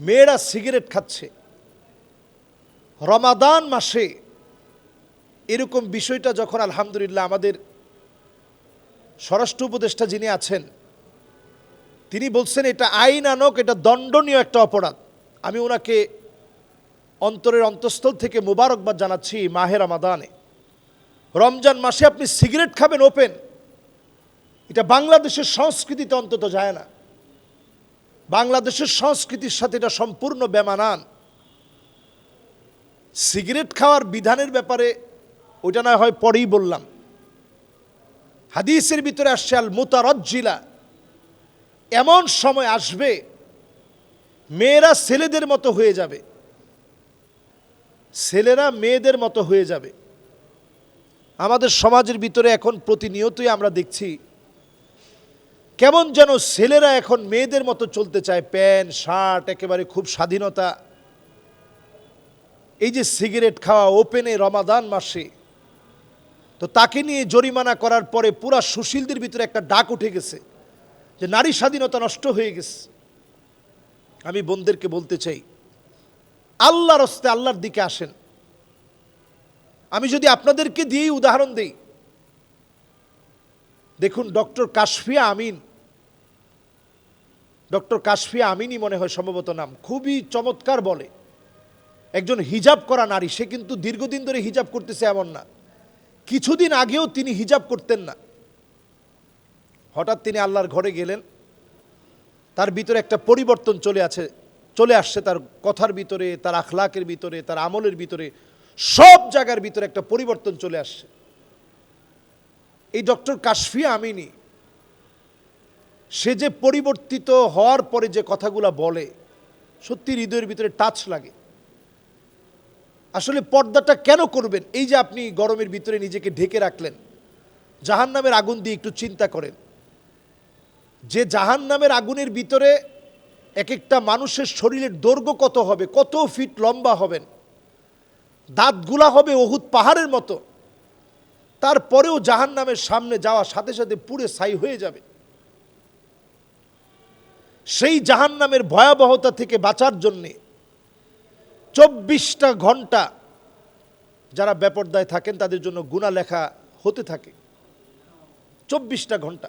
মেয়েরা সিগারেট খাচ্ছে। রমাদান মাসে এরকম বিষয়টা যখন আলহামদুলিল্লাহ আমাদের স্বরাষ্ট্র উপদেষ্টা যিনি আছেন, তিনি বলছেন, এটা আইন আনক, এটা দণ্ডনীয় একটা অপরাধ। আমি ওনাকে অন্তরের অন্তঃস্থল থেকে মোবারকবাদ জানাচ্ছি মাহের রমাদানে। রমজান মাসে আপনি সিগারেট খাবেন, ওপেন। এটা বাংলাদেশের সংস্কৃতিতে অন্তত যায় না। বাংলাদেশের সংস্কৃতির সাথে এটা সম্পূর্ণ বেমানান। সিগারেট খাওয়ার বিধানের ব্যাপারে ওইটা না হয় পরেই বললাম। হাদিসের ভিতরে আসছে আল মুতারজ্জিলা এমন সময় আসবে, মেয়েরা ছেলেদের মতো হয়ে যাবে। ছেলেরা মেয়েদের মতো হয়ে যাবে। আমাদের সমাজের ভিতরে এখন প্রতিনিয়তই আমরা দেখছি কেমন যেন ছেলেরা এখন মেয়েদের মতো চলতে চায়, প্যান্ট, শার্ট, একেবারে খুব স্বাধীনতা। এই যে সিগারেট খাওয়া ওপেনে রমাদান মাসে, তো তাকে নিয়ে জরিমানা করার পরে পুরা সুশীলদের ভিতরে একটা ডাক উঠে গেছে যে, নারী স্বাধীনতা নষ্ট হয়ে গেছে। আমি বোনদেরকে বলতে চাই, আল্লাহর হস্তে আল্লাহর দিকে আসেন। আমি যদি আপনাদেরকে দিয়েই উদাহরণ দিই দেখুন, ডক্টর কাশফিয়া আমিন, ডক্টর কাশফিয়া আমিনই মনে হয় সম্ভবত নাম, খুবই চমৎকার বলে। একজন হিজাব করা নারী, সে কিন্তু দীর্ঘদিন ধরে হিজাব করতেছে এমন না। কিছুদিন আগেও তিনি হিজাব করতেন না। হঠাৎ তিনি আল্লাহর ঘরে গেলেন, তার ভিতরে একটা পরিবর্তন চলে আছে, চলে আসছে তার কথার ভিতরে, তার আখলাকের ভিতরে, তার আমলের ভিতরে, সব জায়গার ভিতরে একটা পরিবর্তন চলে আসছে। এই ডক্টর কাশফিয়া আমিনী, সে যে পরিবর্তিত হওয়ার পরে যে কথাগুলো বলে, সত্যি হৃদয়ের ভিতরে টাচ লাগে। আসলে পর্দাটা কেন করবেন? এই যে আপনি গরমের ভিতরে নিজেকে ঢেকে রাখলেন জাহান নামের আগুন দিয়ে একটু চিন্তা করেন। যে জাহান নামের আগুনের ভিতরে এক একটা মানুষের শরীরের দৈর্ঘ্য কত হবে, কত ফিট লম্বা হবেন, দাঁতগুলা হবে অহুত পাহাড়ের মতো তারপরেও জাহান নামের সামনে যাওয়ার সাথে সাথে পুড়ে ছাই হয়ে যাবে। সেই জাহান নামের ভয়াবহতা থেকে বাঁচার জন্যে চব্বিশটা ঘণ্টা যারা বেপরদায় থাকেন, তাদের জন্য গুণা লেখা হতে থাকে। চব্বিশটা ঘণ্টা।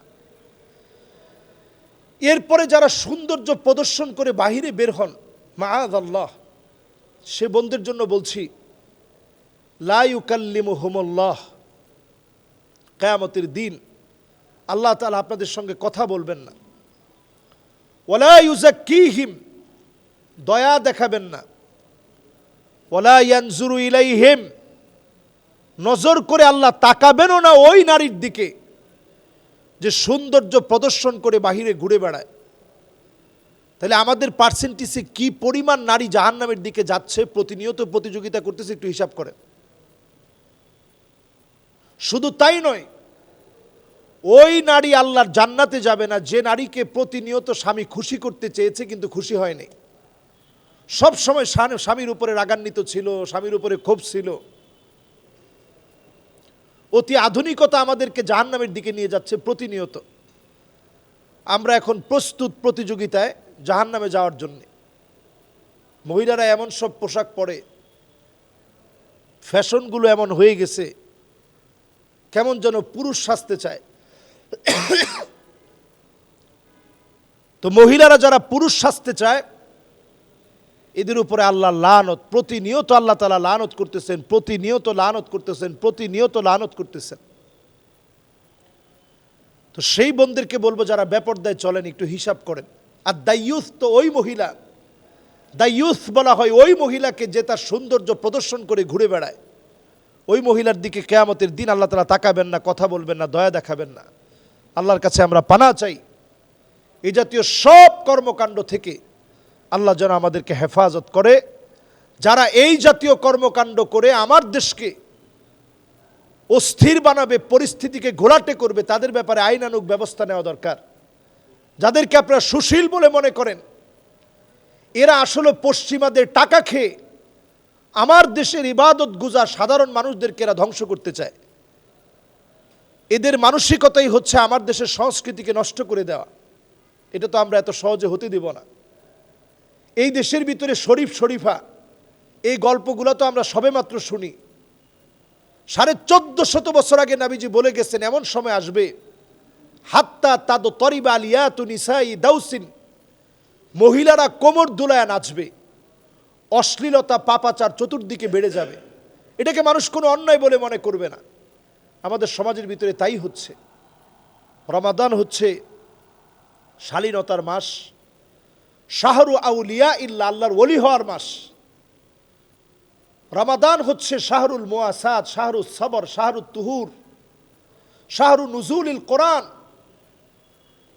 এরপরে যারা সৌন্দর্য প্রদর্শন করে বাহিরে বের হন আল্লাহ সে বন্ধুর জন্য বলছি লাইউকাল্লিমু হোমল্লাহ কেয়ামতের দিন আল্লাহ তালা আপনাদের সঙ্গে কথা বলবেন না। ওলা ইউজা কি হিম দয়া দেখাবেন না। ওলা ইয়ানজুরু ইলাইহিম, নজর করে আল্লাহ তাকাবেনও না ওই নারীর দিকে যে সৌন্দর্য প্রদর্শন করে বাহিরে ঘুরে বেড়ায়। তাহলে আমাদের পার্সেন্টেজে কি পরিমাণ নারী জাহান্নামের দিকে যাচ্ছে, প্রতিনিয়ত প্রতিযোগিতা করতেছে, একটু হিসাব করেন। শুধু তাই নয়, ওই নারী আল্লাহর জান্নাতে যাবে না, যে নারীকে প্রতিনিয়ত স্বামী খুশি করতে চেয়েছে কিন্তু খুশি হয়নি। সব সময় স্বামীর উপরে রাগান্বিত ছিল, স্বামীর উপরে ক্ষোভ ছিল। অতি আধুনিকতা আমাদেরকে জাহান্নামের দিকে নিয়ে যাচ্ছে প্রতিনিয়ত। আমরা এখন প্রস্তুত প্রতিযোগিতায় জাহান্নামে যাওয়ার জন্যে। মহিলারা এমন সব পোশাক পরে, ফ্যাশনগুলো এমন হয়ে গেছে কেমন যেন পুরুষ সাজতে চায়। তো মহিলারা যারা পুরুষ সাজতে চায়, এদের উপরে আল্লাহ লানত, প্রতিনিয়ত আল্লাহ তালা লানত করতেছেন, প্রতিনিয়ত লানত করতেছেন, প্রতিনিয়ত লানত করতেছেন। তো সেই বন্ধুদেরকে বলব যারা ব্যাপরদায় চলেন, একটু হিসাব করেন। আর দাইয়ুথ তো ওই মহিলা দাইয়ুথ বলা হয় ওই মহিলাকে যে তার সৌন্দর্য প্রদর্শন করে ঘুরে বেড়ায়। ওই মহিলার দিকে কেয়ামতের দিন আল্লাহ তালা তাকাবেন না, কথা বলবেন না, দয়া দেখাবেন না। আল্লাহর কাছে আমরা পানা চাই। এই জাতীয় সব কর্মকাণ্ড থেকে আল্লাহ যেন আমাদেরকে হেফাজত করে। যারা এই জাতীয় কর্মকাণ্ড করে আমার দেশকে অস্থির বানাবে, পরিস্থিতিকে ঘোলাটে করবে, তাদের ব্যাপারে আইনানুক ব্যবস্থা নেওয়া দরকার। যাদেরকে আপনারা সুশীল বলে মনে করেন, এরা আসলে পশ্চিমাদের টাকা খেয়ে আমার দেশের ইবাদত গুজা সাধারণ মানুষদেরকে এরা ধ্বংস করতে চায়। এদের মানসিকতাই হচ্ছে আমার দেশের সংস্কৃতিকে নষ্ট করে দেওয়া। এটা তো আমরা এত সহজে হতে দেব না। এই দেশের ভিতরে শরীফ শরীফা, এই গল্পগুলো তো আমরা সবেমাত্র শুনি। সাড়ে চোদ্দ শত বছর আগে নাবিজি বলে গেছেন, এমন সময় আসবে, হাত্তা তাদ তরিবা আলিয়া তু নিসাই দাউসিন, মহিলারা কোমর দুলায় নাচবে। অশ্লীলতা, পাপাচার চতুর্দিকে বেড়ে যাবে। এটাকে মানুষ কোনো অন্যায় বলে মনে করবে না। আমাদের সমাজের ভিতরে তাই হচ্ছে। রমাদান হচ্ছে শালীনতার মাস। শাহরু আউলিয়া ইল্লা আল্লাহর ওলি হওয়ার মাস। রমাদান হচ্ছে শাহরুল মোয়াসাদ শাহরুল সবর শাহরু তুহুর শাহরু নজুল ইল কোরআন।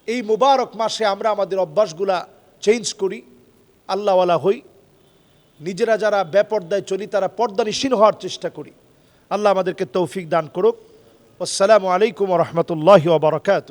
এই মুবারক মাসে আমরা আমাদের অভ্যাসগুলা চেঞ্জ করি, আল্লাহওয়ালা হই। নিজেরা যারা বেপর্দায় চলি, তারা পর্দানিসীন হওয়ার চেষ্টা করি। আল্লাহ আমাদেরকে তৌফিক দান করুক। আসসালামু আলাইকুম রহমতুল্লাহ বারকাত